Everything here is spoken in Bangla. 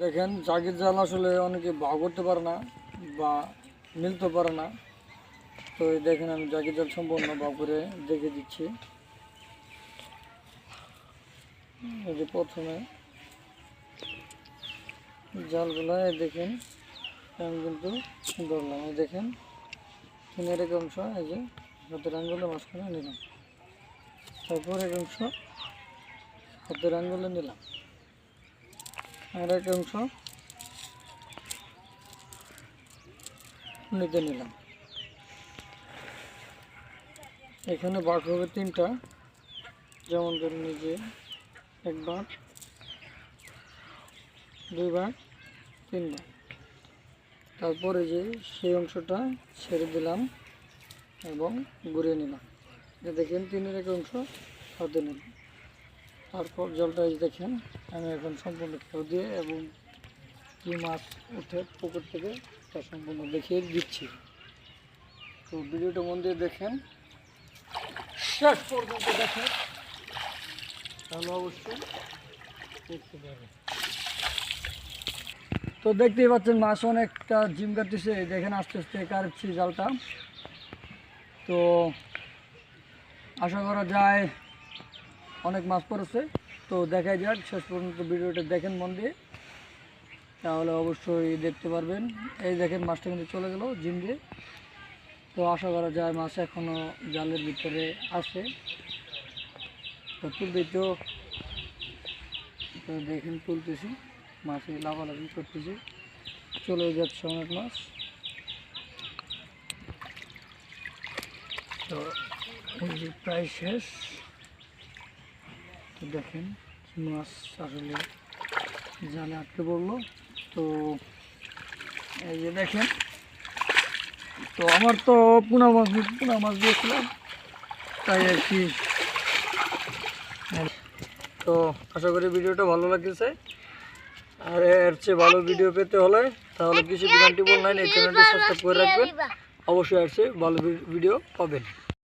দেখেন জাগির জাল আসলে অনেকে ভাগ করতে পারে না বা মিলতে পারে না। তো দেখেন আমি জাগির জাল সম্পূর্ণ ভাগ করে দেখে দিচ্ছি। এই যে প্রথমে জালগুলো দেখেন, আমি কিন্তু ধরলাম, এই দেখেন কিনের এক অংশ, এই যে হাতের আঙ্গুলে মাঝখানে নিলাম। তারপর এক অংশ হাতের আঙ্গুলে নিলাম। আর অংশ নিতে নিলাম। এখানে বাঘ হবে তিনটা। যেমন ধরুন নিজে এক ভাগ দুই তিন তারপরে যে সেই অংশটা ছেড়ে দিলাম এবং ঘুরিয়ে নিলাম। দেখেন, তিনের এক অংশ হাতে নিলাম। তারপর জলটা দেখেন আমি এখন সম্পূর্ণ খেয়ে দিয়ে এবং কী মাছ উঠে পুকুর থেকে তা সম্পূর্ণ দেখিয়ে দিচ্ছি। তো ভিডিওটা মন দিয়ে দেখেন। শেষ পর্যন্ত দেখেন। তাহলে অবশ্যই দেখতে পাবেন। তো দেখতেই পাচ্ছেন, মাছ অনেকটা জিম কাটতেছে। দেখেন আস্তে আস্তে কাটছি জালটা। তো আশা করা যায় অনেক মাছ পড়েছে। তো দেখাই যাক, শেষ পর্যন্ত ভিডিওটা দেখেন মন দিয়ে। তাহলে অবশ্যই দেখতে পারবেন। এই দেখেন মাছটা কিন্তু চলে গেল জিম দিয়ে। তো আশা করা যায় মাছ এখনও জালের ভিতরে আছে। তো তুলতেই তো দেখেন তুলতেছি মাছে লাফালাফি করতেছি। চলে যাচ্ছে অনেক মাছ। তো প্রায় শেষ। দেখেন, মাছ আসলে জালে আটকে পড়ল। তো এই যে দেখেন, তো আমার তো পোনা মাছ পোনা মাছ দিয়েছিলাম, তাই আর কি। তো আশা করি ভিডিওটা ভালো লাগতেছে আর এর চেয়ে ভালো ভিডিও পেতে হলে তাহলে বিজ্ঞান টিউব অনলাইন এই চ্যানেলটি সাবস্ক্রাইব করে রাখবেন। অবশ্যই এর চেয়ে ভালো ভিডিও পাবেন।